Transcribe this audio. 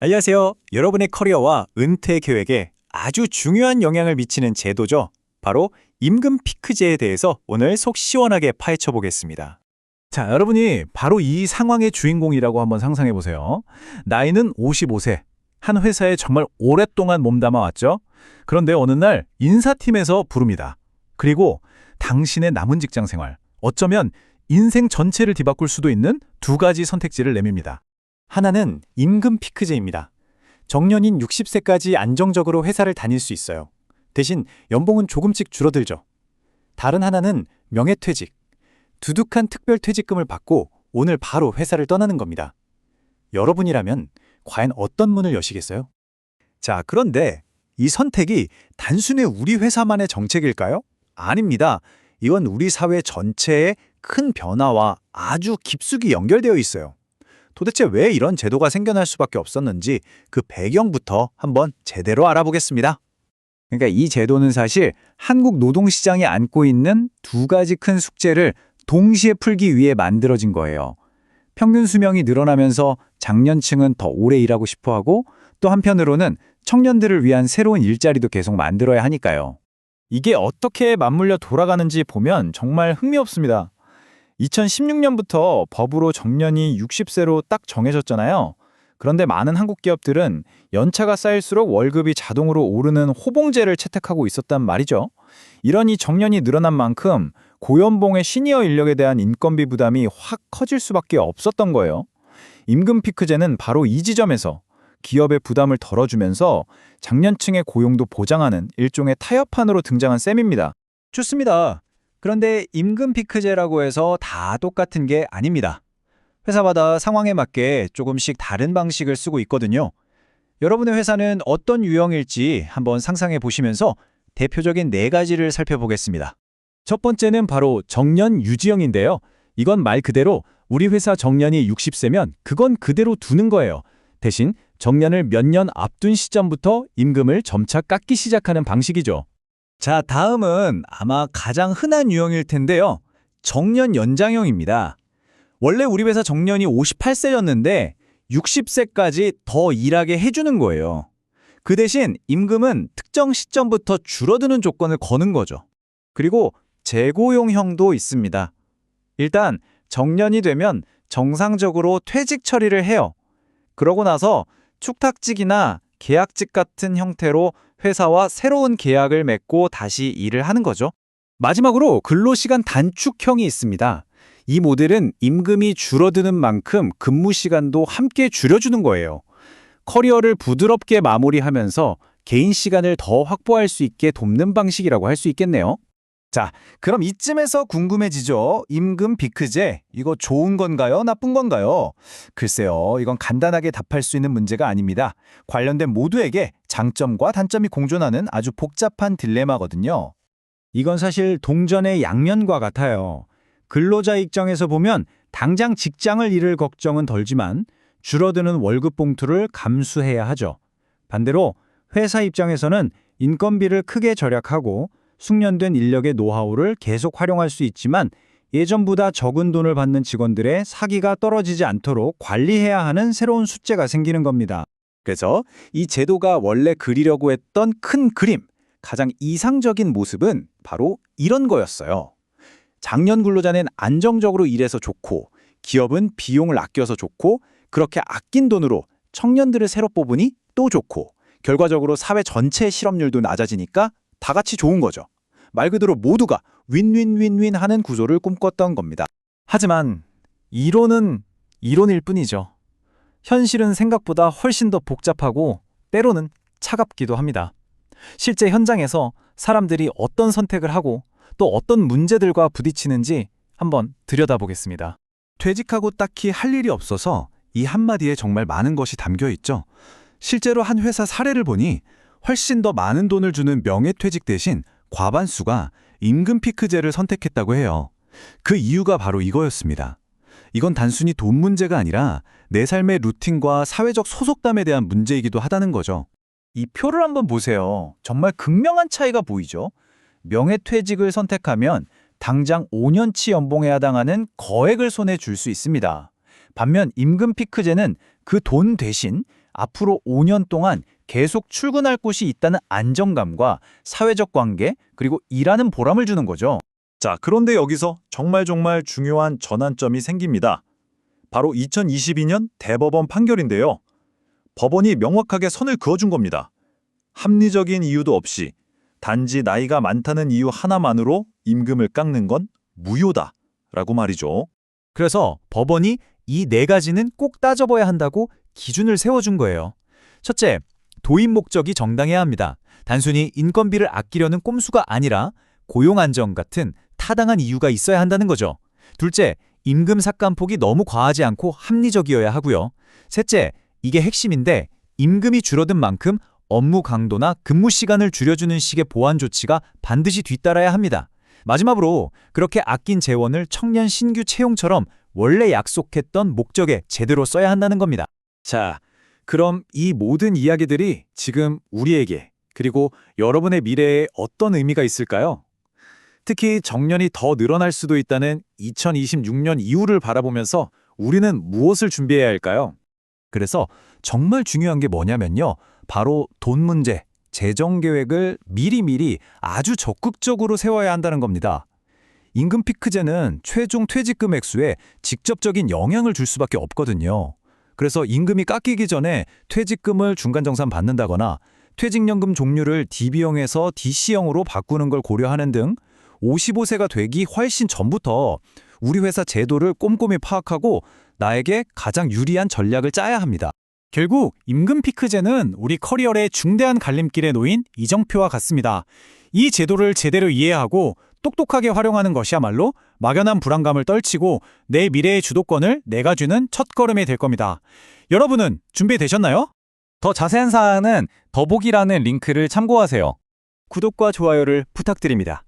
안녕하세요. 여러분의 커리어와 은퇴 계획에 아주 중요한 영향을 미치는 제도죠. 바로 임금 피크제에 대해서 오늘 속 시원하게 파헤쳐 보겠습니다. 자, 여러분이 바로 이 상황의 주인공이라고 한번 상상해 보세요. 나이는 55세. 한 회사에 정말 오랫동안 몸담아 왔죠. 그런데 어느 날 인사팀에서 부릅니다. 그리고 당신의 남은 직장 생활, 어쩌면 인생 전체를 뒤바꿀 수도 있는 두 가지 선택지를 내밉니다. 하나는 임금 피크제입니다. 정년인 60세까지 안정적으로 회사를 다닐 수 있어요. 대신 연봉은 조금씩 줄어들죠. 다른 하나는 명예퇴직. 두둑한 특별퇴직금을 받고 오늘 바로 회사를 떠나는 겁니다. 여러분이라면 과연 어떤 문을 여시겠어요? 자, 그런데 이 선택이 단순히 우리 회사만의 정책일까요? 아닙니다. 이건 우리 사회 전체의 큰 변화와 아주 깊숙이 연결되어 있어요. 도대체 왜 이런 제도가 생겨날 수밖에 없었는지 그 배경부터 한번 제대로 알아보겠습니다. 그러니까 이 제도는 사실 한국 노동시장이 안고 있는 두 가지 큰 숙제를 동시에 풀기 위해 만들어진 거예요. 평균 수명이 늘어나면서 장년층은 더 오래 일하고 싶어 하고 또 한편으로는 청년들을 위한 새로운 일자리도 계속 만들어야 하니까요. 이게 어떻게 맞물려 돌아가는지 보면 정말 흥미롭습니다. 2016년부터 법으로 정년이 60세로 딱 정해졌잖아요. 그런데 많은 한국 기업들은 연차가 쌓일수록 월급이 자동으로 오르는 호봉제를 채택하고 있었단 말이죠. 이러니 정년이 늘어난 만큼 고연봉의 시니어 인력에 대한 인건비 부담이 확 커질 수밖에 없었던 거예요. 임금 피크제는 바로 이 지점에서 기업의 부담을 덜어주면서 장년층의 고용도 보장하는 일종의 타협판으로 등장한 셈입니다. 좋습니다. 그런데 임금 피크제라고 해서 다 똑같은 게 아닙니다. 회사마다 상황에 맞게 조금씩 다른 방식을 쓰고 있거든요. 여러분의 회사는 어떤 유형일지 한번 상상해 보시면서 대표적인 네 가지를 살펴보겠습니다. 첫 번째는 바로 정년 유지형인데요. 이건 말 그대로 우리 회사 정년이 60세면 그건 그대로 두는 거예요. 대신 정년을 몇 년 앞둔 시점부터 임금을 점차 깎기 시작하는 방식이죠. 자, 다음은 아마 가장 흔한 유형일 텐데요. 정년 연장형입니다. 원래 우리 회사 정년이 58세였는데 60세까지 더 일하게 해주는 거예요. 그 대신 임금은 특정 시점부터 줄어드는 조건을 거는 거죠. 그리고 재고용형도 있습니다. 일단 정년이 되면 정상적으로 퇴직 처리를 해요. 그러고 나서 축탁직이나 계약직 같은 형태로 회사와 새로운 계약을 맺고 다시 일을 하는 거죠. 마지막으로 근로시간 단축형이 있습니다. 이 모델은 임금이 줄어드는 만큼 근무 시간도 함께 줄여주는 거예요. 커리어를 부드럽게 마무리하면서 개인 시간을 더 확보할 수 있게 돕는 방식이라고 할 수 있겠네요. 자, 그럼 이쯤에서 궁금해지죠. 임금 비크제, 이거 좋은 건가요? 나쁜 건가요? 글쎄요, 이건 간단하게 답할 수 있는 문제가 아닙니다. 관련된 모두에게 장점과 단점이 공존하는 아주 복잡한 딜레마거든요. 이건 사실 동전의 양면과 같아요. 근로자 입장에서 보면 당장 직장을 잃을 걱정은 덜지만 줄어드는 월급 봉투를 감수해야 하죠. 반대로 회사 입장에서는 인건비를 크게 절약하고 숙련된 인력의 노하우를 계속 활용할 수 있지만 예전보다 적은 돈을 받는 직원들의 사기가 떨어지지 않도록 관리해야 하는 새로운 숙제가 생기는 겁니다. 그래서 이 제도가 원래 그리려고 했던 큰 그림, 가장 이상적인 모습은 바로 이런 거였어요. 장년 근로자는 안정적으로 일해서 좋고 기업은 비용을 아껴서 좋고 그렇게 아낀 돈으로 청년들을 새로 뽑으니 또 좋고 결과적으로 사회 전체의 실업률도 낮아지니까 다 같이 좋은 거죠. 말 그대로 모두가 윈윈윈윈 하는 구조를 꿈꿨던 겁니다. 하지만 이론은 이론일 뿐이죠. 현실은 생각보다 훨씬 더 복잡하고 때로는 차갑기도 합니다. 실제 현장에서 사람들이 어떤 선택을 하고 또 어떤 문제들과 부딪히는지 한번 들여다보겠습니다. 퇴직하고 딱히 할 일이 없어서 이 한마디에 정말 많은 것이 담겨 있죠. 실제로 한 회사 사례를 보니 훨씬 더 많은 돈을 주는 명예퇴직 대신 과반수가 임금 피크제를 선택했다고 해요. 그 이유가 바로 이거였습니다. 이건 단순히 돈 문제가 아니라 내 삶의 루틴과 사회적 소속감에 대한 문제이기도 하다는 거죠. 이 표를 한번 보세요. 정말 극명한 차이가 보이죠? 명예퇴직을 선택하면 당장 5년치 연봉에 해당하는 거액을 손에 줄 수 있습니다. 반면 임금 피크제는 그 돈 대신 앞으로 5년 동안 계속 출근할 곳이 있다는 안정감과 사회적 관계, 그리고 일하는 보람을 주는 거죠. 자, 그런데 여기서 정말 정말 중요한 전환점이 생깁니다. 바로 2022년 대법원 판결인데요. 법원이 명확하게 선을 그어준 겁니다. 합리적인 이유도 없이 단지 나이가 많다는 이유 하나만으로 임금을 깎는 건 무효다. 라고 말이죠. 그래서 법원이 이 네 가지는 꼭 따져봐야 한다고 기준을 세워준 거예요. 첫째, 도입 목적이 정당해야 합니다. 단순히 인건비를 아끼려는 꼼수가 아니라 고용 안정 같은 타당한 이유가 있어야 한다는 거죠. 둘째, 임금 삭감폭이 너무 과하지 않고 합리적이어야 하고요. 셋째, 이게 핵심인데 임금이 줄어든 만큼 업무 강도나 근무 시간을 줄여주는 식의 보완 조치가 반드시 뒤따라야 합니다. 마지막으로 그렇게 아낀 재원을 청년 신규 채용처럼 원래 약속했던 목적에 제대로 써야 한다는 겁니다. 자, 그럼 이 모든 이야기들이 지금 우리에게 그리고 여러분의 미래에 어떤 의미가 있을까요? 특히 정년이 더 늘어날 수도 있다는 2026년 이후를 바라보면서 우리는 무엇을 준비해야 할까요? 그래서 정말 중요한 게 뭐냐면요. 바로 돈 문제, 재정 계획을 미리미리 아주 적극적으로 세워야 한다는 겁니다. 임금 피크제는 최종 퇴직금 액수에 직접적인 영향을 줄 수밖에 없거든요. 그래서 임금이 깎이기 전에 퇴직금을 중간정산 받는다거나 퇴직연금 종류를 DB형에서 DC형으로 바꾸는 걸 고려하는 등 55세가 되기 훨씬 전부터 우리 회사 제도를 꼼꼼히 파악하고 나에게 가장 유리한 전략을 짜야 합니다. 결국 임금 피크제는 우리 커리어의 중대한 갈림길에 놓인 이정표와 같습니다. 이 제도를 제대로 이해하고 똑똑하게 활용하는 것이야말로 막연한 불안감을 떨치고 내 미래의 주도권을 내가 주는 첫걸음이 될 겁니다. 여러분은 준비되셨나요? 더 자세한 사항은 더보기라는 링크를 참고하세요. 구독과 좋아요를 부탁드립니다.